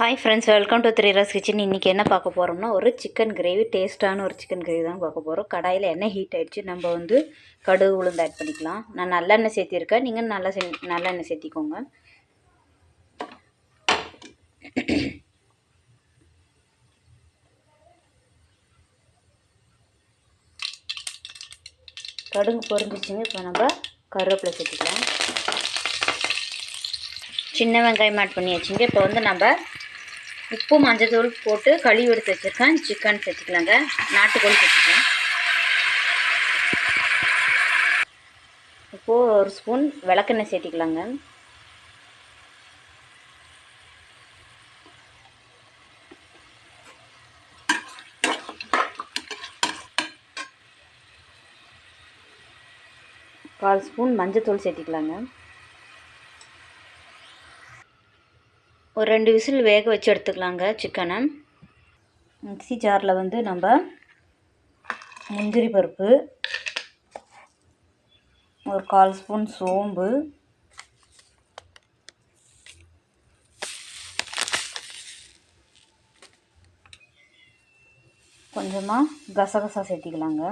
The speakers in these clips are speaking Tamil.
Hi friends welcome to three R's kitchen இன்றைக்கி என்ன பார்க்க போகிறோம்னா ஒரு சிக்கன் கிரேவி டேஸ்ட்டான ஒரு சிக்கன் கிரேவி தான் பார்க்க போகிறோம் கடாயில் எண்ணெய் ஹீட் ஆகிடுச்சு நம்ம வந்து கடுகு உளுந்து ஆட் பண்ணிக்கலாம். நான் நல்லெண்ணெய் சேர்த்திருக்கேன். நீங்கள் நல்லா செ நல்லெண்ணெய் சேர்த்திக்கோங்க. கடுகு பொரிஞ்சிச்சுங்க இப்போ நம்ம கருவேப்பிலை சேர்த்திக்கலாம். சின்ன வெங்காயம் ஆட் பண்ணியாச்சுங்க. இப்போ வந்து நம்ம உப்பு மஞ்சள் போட்டு கழுவி எடுத்து வச்சுருக்கேன். சிக்கன் சேர்த்துக்கலாங்க நாட்டுக்கோழி சேர்த்துக்கலாம் இப்போது ஒரு ஸ்பூன் விளக்கெண்ணெய் சேர்த்திக்கலாங்க. கால் ஸ்பூன் மஞ்சத்தூள் சேர்த்திக்கலாங்க. ஒரு ரெண்டு விசில் வேக வச்சு எடுத்துக்கலாங்க சிக்கனை. மிக்சி ஜாரில் வந்து நம்ம முந்திரி பருப்பு ஒரு கால் ஸ்பூன் சோம்பு கொஞ்சமாக கசகசா சேர்த்திக்கலாங்க.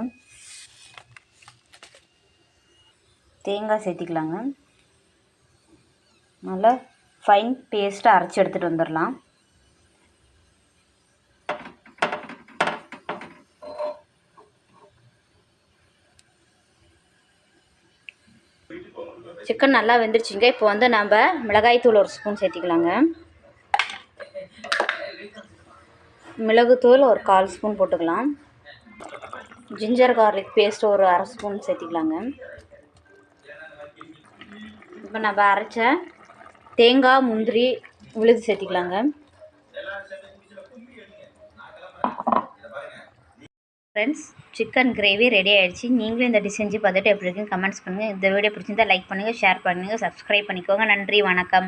தேங்காய் சேர்த்திக்கலாங்க. நல்லா ஃபைன் பேஸ்ட்டாக அரைச்சி எடுத்துகிட்டு வந்துடலாம் சிக்கன் நல்லா வெந்துருச்சுங்க. இப்போ வந்து நம்ம மிளகாய்த்தூள் ஒரு ஸ்பூன் சேர்த்திக்கலாங்க. மிளகுத்தூள் ஒரு கால் ஸ்பூன் போட்டுக்கலாம். ஜிஞ்சர் கார்லிக் பேஸ்ட் ஒரு அரை ஸ்பூன் சேர்த்திக்கலாங்க. இப்போ நம்ம அரைச்ச தேங்காய் முந்திரி உளுந்து சேர்த்திக்கலாங்க. ஃப்ரெண்ட்ஸ் சிக்கன் கிரேவி ரெடி ஆகிடுச்சு நீங்களும் இந்த டிஷ் செஞ்சு பார்த்துட்டு எப்படி இருக்குன்னு கமெண்ட்ஸ் பண்ணுங்கள் இந்த வீடியோ பிடிச்சிருந்தா லைக் பண்ணுங்கள் ஷேர் பண்ணுங்கள் சப்ஸ்கிரைப் பண்ணிக்கோங்க. நன்றி வணக்கம்.